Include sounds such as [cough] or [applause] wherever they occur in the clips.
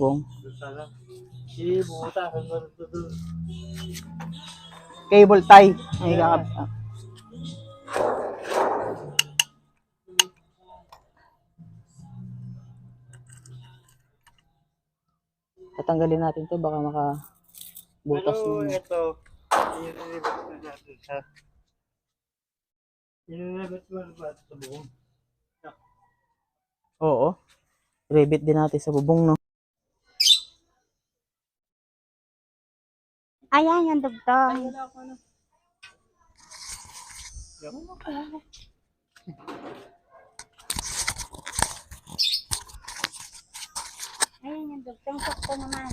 bubong. Doon. Cable tie. May kakap... ah. Tatanggalin natin to baka maka butas Pero na. ito, natin sa... Inilibot ko na ba sa buong? Oo. Rivet din natin sa bubong no. Ayan, yung dugtong. Ayan yung dugtong. Sakto naman.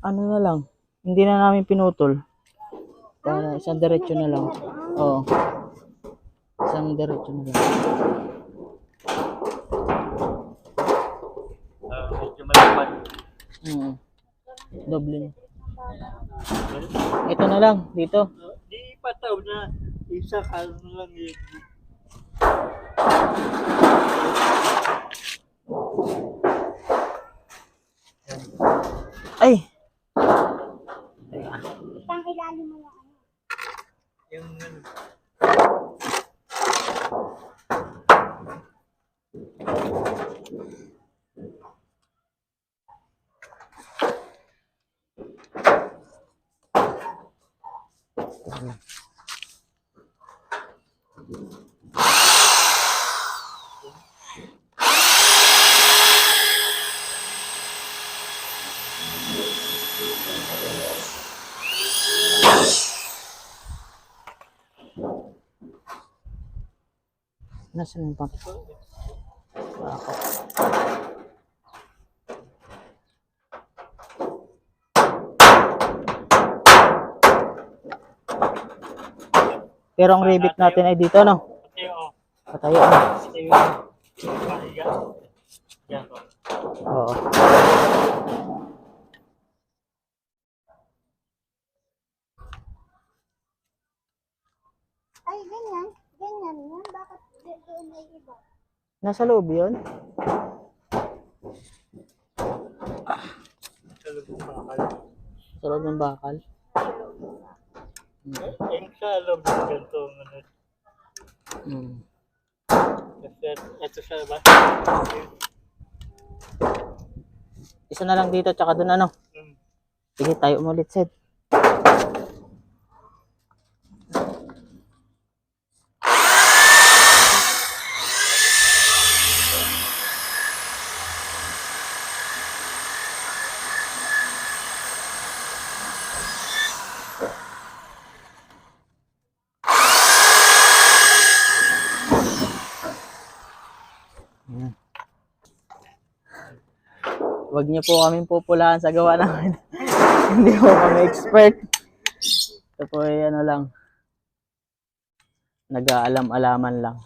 Ano na lang. Hindi na namin pinutol. Para isang diretso na lang. Oo. Isang diretso na lang. Ah, medyo malapad. Mm. Doble na. Ito na lang. Dito. Di pataw na. Isa ka lang yun. Ay! Itang ilalim mo lang. ano. Yung ano. Nasaan yung pang... Ako. Pero ang rivet natin ay dito, no? Patayo, no? Oo. Ay, ganyan. Ganyan yan. Bakit Nasa loob yun? Sa loob ng bakal. Sa loob ng bakal? Yung sa loob ng ganito. Hmm. ito labas. Isa na lang dito, tsaka doon ano? Hmm. Sige, tayo umulit, Sed. Ayan. Huwag niyo po kaming pupulahan sa gawa namin. [laughs] Hindi po kami expert. Ito po ay ano lang. Nag-aalam-alaman lang.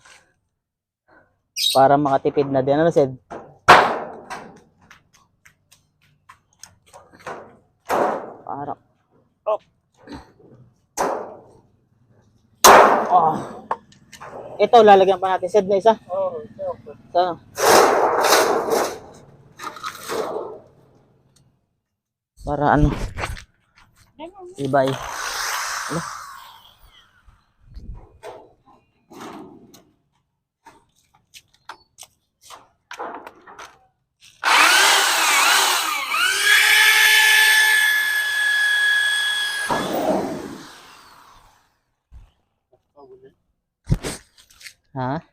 Para makatipid na din. Ano, Sed? Para. Oh. Oh. Ito, lalagyan pa natin. Sed na isa. Oo, ito. Ito. Para ano? Ganyan. Ibay. Ano? Ha?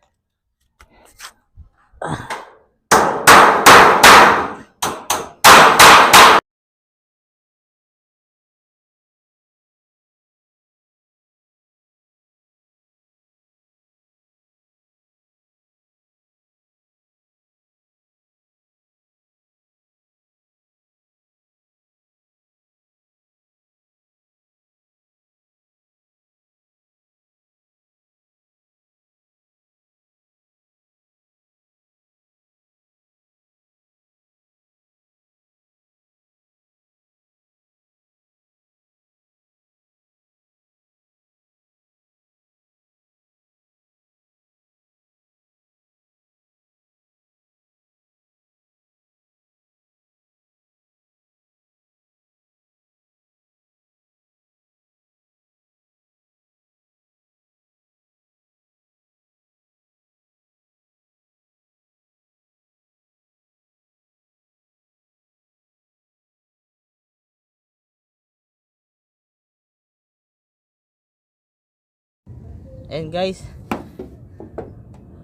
And guys,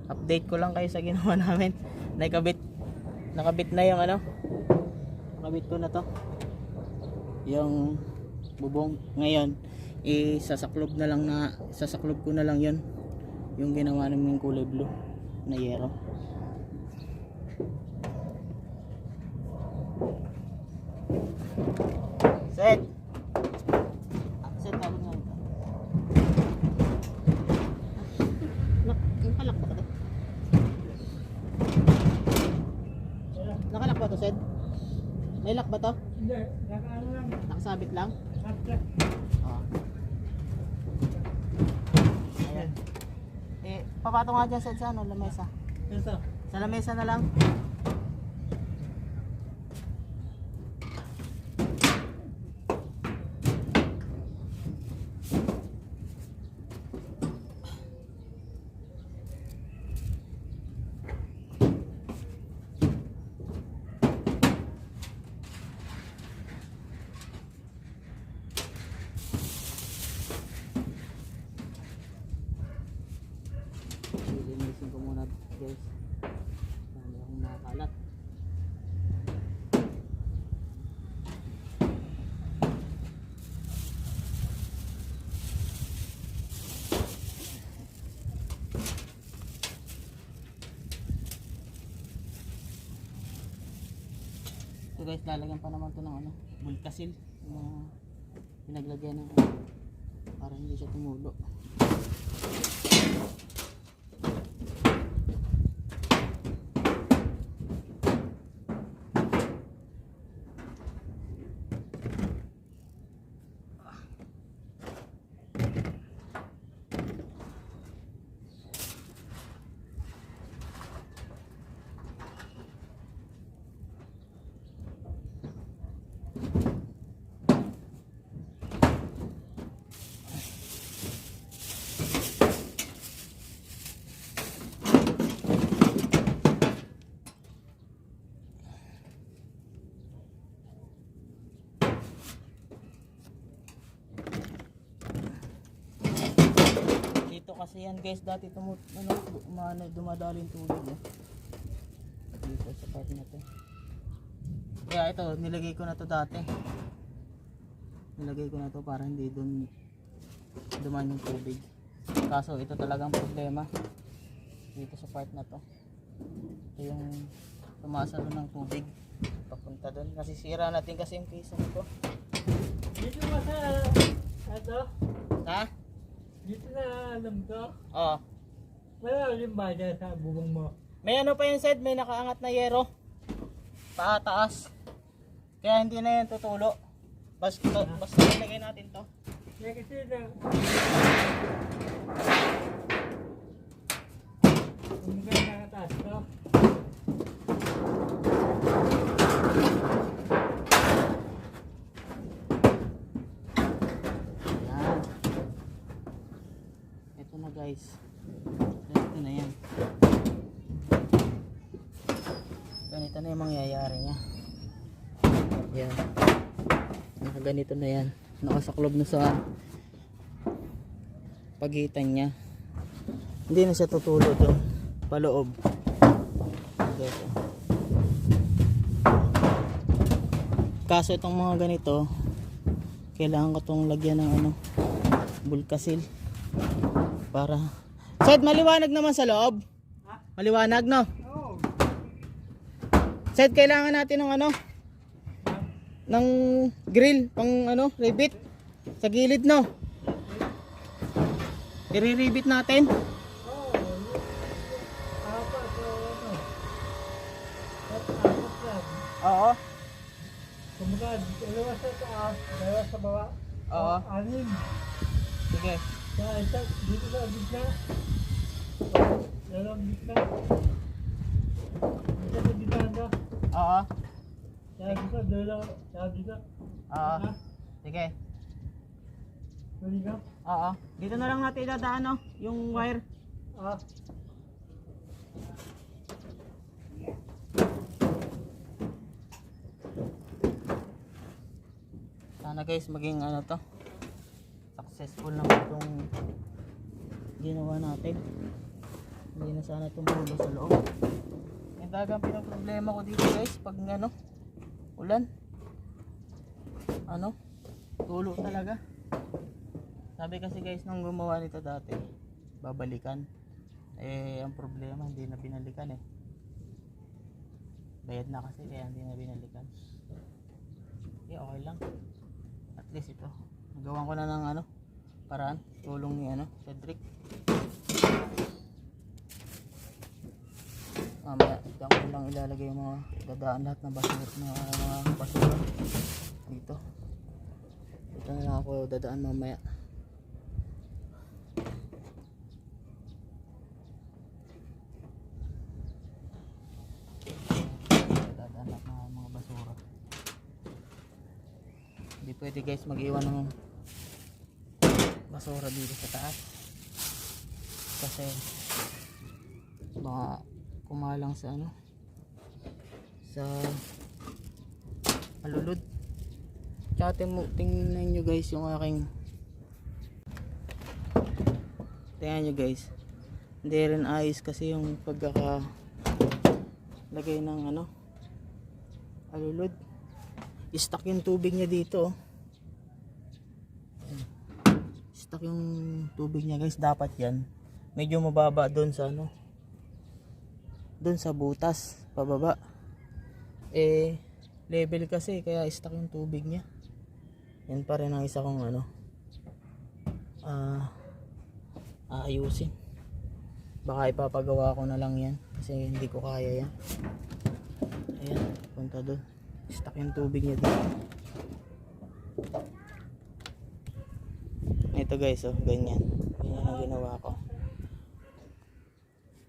update ko lang kayo sa ginawa [laughs] namin. Nakabit, nakabit na yung ano. Nakabit ko na to. Yung bubong. Ngayon, isasaklob na lang na, sasaklob ko na lang yon Yung ginawa namin kulay blue na yero. Set! Ah, set, tawag nga ito. Nak nakalak ba ito? Nakalak ba ito, Sed? May lock ba ito? Hindi, nakaano lang. Nakasabit lang? Nakasabit. Oo. Ayan. Eh, papato nga dyan, Sed, sa ano, lamesa. Ito. Sa lamesa na lang. Guys, lalagyan pa naman to ng ano, bulkasil. Na pinaglagyan ng ano, para hindi siya tumulo. Dito kasi yan guys, dati tumu ano, umano, dumadalo yung tubig eh. Dito sa part na. Kaya ito, nilagay ko na to dati. Nilagay ko na to para hindi dun duman yung tubig. Kaso ito talagang problema. Dito sa part na to. Ito yung tumasalo ng tubig. Papunta dun. Nasisira natin kasi yung case nito. Dito ba sa... Ito? Ha? Dito na alam ko. Oo. Wala rin ba dyan sa bubong mo? May ano pa yung side, may nakaangat na yero. Pataas. Kaya hindi na yan tutulo. Basta, basta ilagay natin to. Kaya kasi na... Kung may nakataas ko. Yan. Ito na guys. Ganito na yan. Ganito na yung mangyayari. Yan. Nakaganito na yan. Nakasaklob na sa pagitan niya. Hindi na siya tutulo doon. Paloob. Oh. Kaso itong mga ganito, kailangan ko tong lagyan ng ano, bulkasil. Para Sed, maliwanag naman sa loob. Maliwanag, no? Oo. Sed, kailangan natin ng ano? Ng grill, pang ano, ribbit. Sa gilid, no? I-ribbit natin. Oo. Kumbaga, dalawa sa taas, dalawa sa baba. Oo. Anim. Sige. Sa isa, dito sa gitna. Dalawang gitna. Dito sa gitna na. Oo. Sa gitna, dalawa. Sa gitna. Oo. Sige. Tuloy ka. Oo. Dito na lang natin idadaan, no? Yung wire. Ah. Sana guys maging ano to successful naman itong ginawa natin. Hindi na sana tumulo sa loob. Yung talagang pinaproblema ko dito guys pag ano, ulan. Ano? Tulo talaga. Sabi kasi guys nung gumawa nito dati, babalikan. Eh ang problema hindi na binalikan eh. Bayad na kasi kaya hindi na binalikan. Eh okay lang. At least ito. Nagawan ko na ng ano, paraan. Tulong ni ano, Cedric. Mamaya, diyan ko lang ilalagay yung mga dadaan lahat ng basura, mga, mga basura dito. Dito na lang ako dadaan mamaya. Dadaan lahat ng mga basura. Hindi pwede guys mag-iwan ng basura dito sa taas. Kasi baka kumalang sa ano sa alulod. Tsaka tingnan nyo guys yung aking tingnan nyo guys hindi rin ayos kasi yung pagkaka lagay ng ano alulod stuck yung tubig niya dito oh. Stuck yung tubig niya guys dapat yan medyo mababa doon sa ano doon sa butas pababa. Eh level kasi kaya stuck yung tubig niya. Yan pa rin ang isa kong ano ah aayusin. Baka ipapagawa ko na lang yan kasi hindi ko kaya yan. Ayan punta doon stuck yung tubig niya dito ito guys oh ganyan. Ganyan ang ginawa ko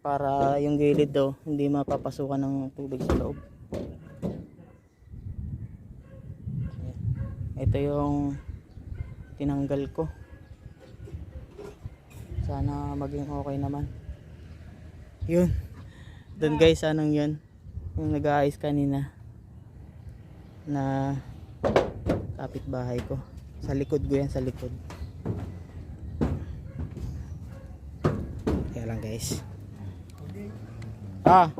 para yung gilid daw hindi mapapasukan ng tubig sa loob. Ito yung tinanggal ko. Sana maging okay naman. Yun. Doon guys anong yun? Yung nag-aayos kanina na kapitbahay ko. Sa likod ko yan sa likod. Kaya lang guys ah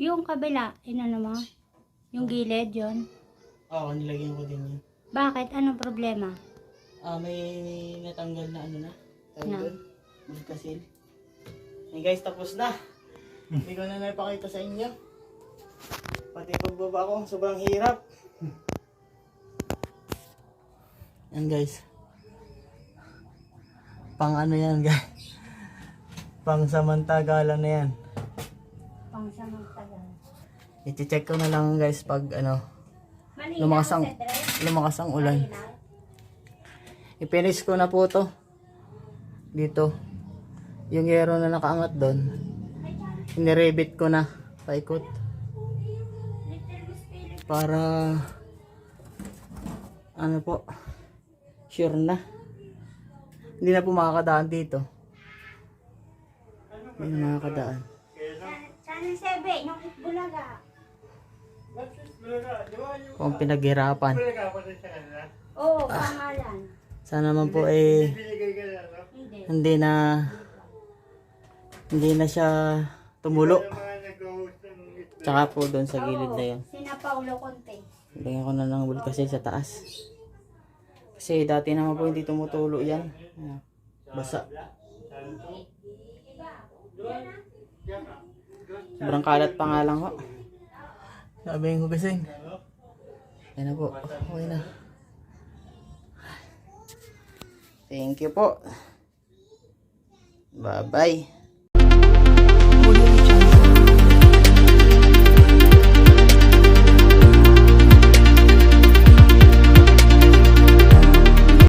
Yung kabila, inano mo? Yung gilid, yun. oo nilagyan ko din yun. Bakit? Anong problema? ah may natanggal na ano na doon? Magkasil. Hey guys tapos na. Hindi ko na napakita sa inyo. Pati pagbaba ko sobrang hirap. Yan guys pang ano yan guys pang samantagalan na yan Pang samantala. i-check ko na lang guys pag ano lumakas ang, lumakas ang ulan? Ipinis ko na po to. Dito. Yung yero na nakaangat doon. Inirebit ko na. Paikot. Para ano po. Sure na. Hindi na po makakadaan dito. Hindi na makakadaan. Sana sebe, yung bulaga. Kung pinaghirapan. Oo, pangalan. Sana naman po eh Hindi. na hindi na siya tumulo. Tsaka po doon sa gilid na yan. Sina Paulo Conte. Lagyan ko na ng wool kasi sa taas. Kasi dati naman po hindi tumutulo yan. Basa. Sobrang kalat pa nga lang ho. Sabi yung hugasin. Ayan na po. Okay na. Thank you po. Bye-bye.